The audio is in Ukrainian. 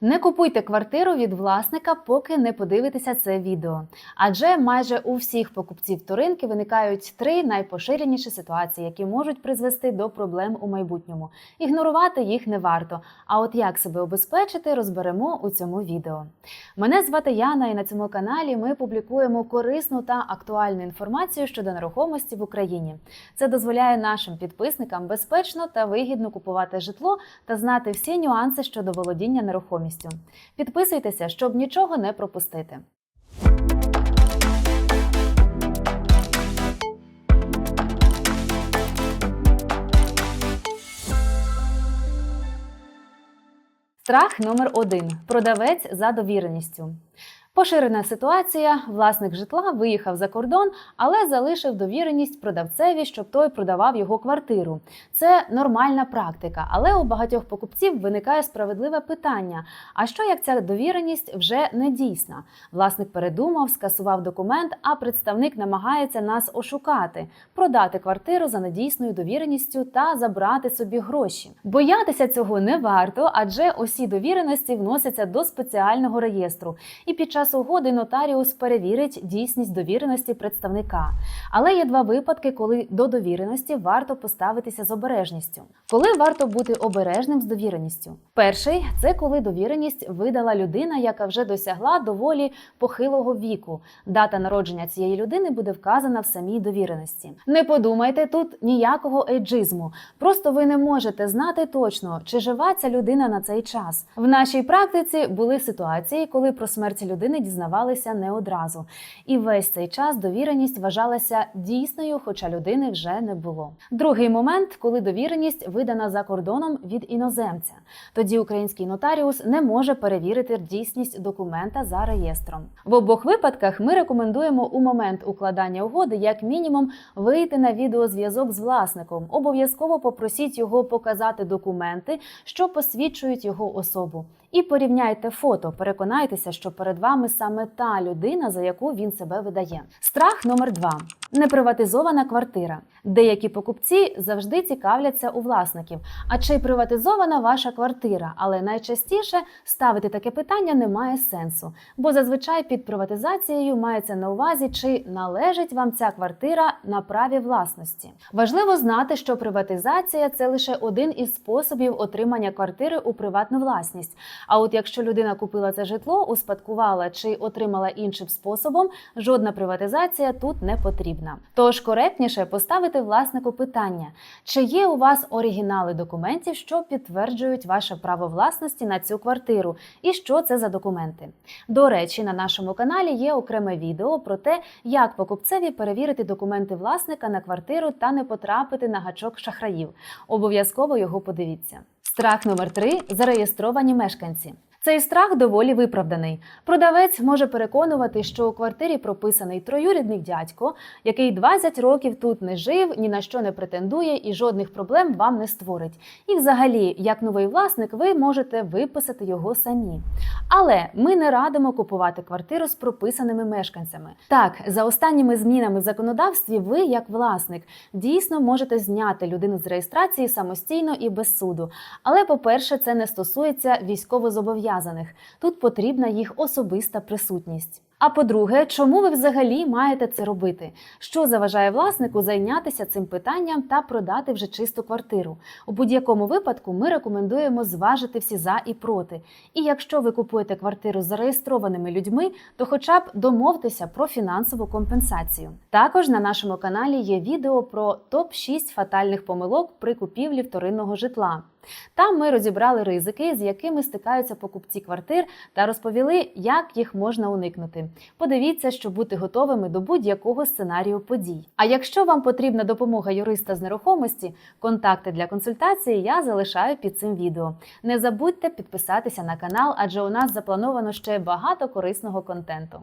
Не купуйте квартиру від власника, поки не подивитеся це відео. Адже майже у всіх покупців вторинки виникають три найпоширеніші ситуації, які можуть призвести до проблем у майбутньому. Ігнорувати їх не варто. А от як себе обезпечити, розберемо у цьому відео. Мене звати Яна, і на цьому каналі ми публікуємо корисну та актуальну інформацію щодо нерухомості в Україні. Це дозволяє нашим підписникам безпечно та вигідно купувати житло та знати всі нюанси щодо володіння нерухомістю. Підписуйтеся, щоб нічого не пропустити. Страх номер один продавець за довіреністю. Поширена ситуація: власник житла виїхав за кордон, але залишив довіреність продавцеві, щоб той продавав його квартиру. Це нормальна практика, але у багатьох покупців виникає справедливе питання: а що як ця довіреність вже не дійсна? Власник передумав, скасував документ, а представник намагається нас ошукати, продати квартиру за недійсною довіреністю та забрати собі гроші. Боятися цього не варто, адже усі довіреності вносяться до спеціального реєстру. І під час угоди нотаріус перевірить дійсність довіреності представника. Але є два випадки, коли до довіреності варто поставитися з обережністю. Коли варто бути обережним з довіреністю? Перший це коли довіреність видала людина, яка вже досягла доволі похилого віку. Дата народження цієї людини буде вказана в самій довіреності. Не подумайте тут ніякого ейджизму. Просто ви не можете знати точно, чи жива ця людина на цей час. В нашій практиці були ситуації, коли про смерть людини дізнавалися не одразу. І весь цей час довіреність вважалася дійсною, хоча людини вже не було. Другий момент, коли довіреність видана за кордоном від іноземця. Тоді український нотаріус не може перевірити дійсність документа за реєстром. В обох випадках ми рекомендуємо у момент укладання угоди як мінімум вийти на відеозв'язок з власником. Обов'язково попросіть його показати документи, що посвідчують його особу. І порівняйте фото, переконайтеся, що перед вами саме та людина, за яку він себе видає. Страх номер два неприватизована квартира. Деякі покупці завжди цікавляться у власників. А чи приватизована ваша квартира? Але найчастіше ставити таке питання не має сенсу, бо зазвичай під приватизацією мається на увазі, чи належить вам ця квартира на праві власності. Важливо знати, що приватизація це лише один із способів отримання квартири у приватну власність. А от якщо людина купила це житло, успадкувала чи отримала іншим способом, жодна приватизація тут не потрібна. Тож коректніше поставити власнику питання, чи є у вас оригінали документів, що підтверджують ваше право власності на цю квартиру, і що це за документи. До речі, на нашому каналі є окреме відео про те, як покупцеві перевірити документи власника на квартиру та не потрапити на гачок шахраїв. Обов'язково його подивіться. Страх номер три зареєстровані мешканці. Цей страх доволі виправданий. Продавець може переконувати, що у квартирі прописаний троюрідний дядько, який 20 років тут не жив, ні на що не претендує і жодних проблем вам не створить. І, взагалі, як новий власник, ви можете виписати його самі. Але ми не радимо купувати квартиру з прописаними мешканцями. Так, за останніми змінами в законодавстві, ви, як власник, дійсно можете зняти людину з реєстрації самостійно і без суду. Але, по-перше, це не стосується військовозобов'язаних. Тут потрібна їх особиста присутність. А по-друге, чому ви взагалі маєте це робити? Що заважає власнику зайнятися цим питанням та продати вже чисту квартиру? У будь-якому випадку ми рекомендуємо зважити всі за і проти. І якщо ви купуєте квартиру з зареєстрованими людьми, то хоча б домовтеся про фінансову компенсацію. Також на нашому каналі є відео про топ 6 фатальних помилок при купівлі вторинного житла. Там ми розібрали ризики, з якими стикаються покупці квартир, та розповіли, як їх можна уникнути. Подивіться, щоб бути готовими до будь-якого сценарію подій. А якщо вам потрібна допомога юриста з нерухомості, контакти для консультації я залишаю під цим відео. Не забудьте підписатися на канал, адже у нас заплановано ще багато корисного контенту.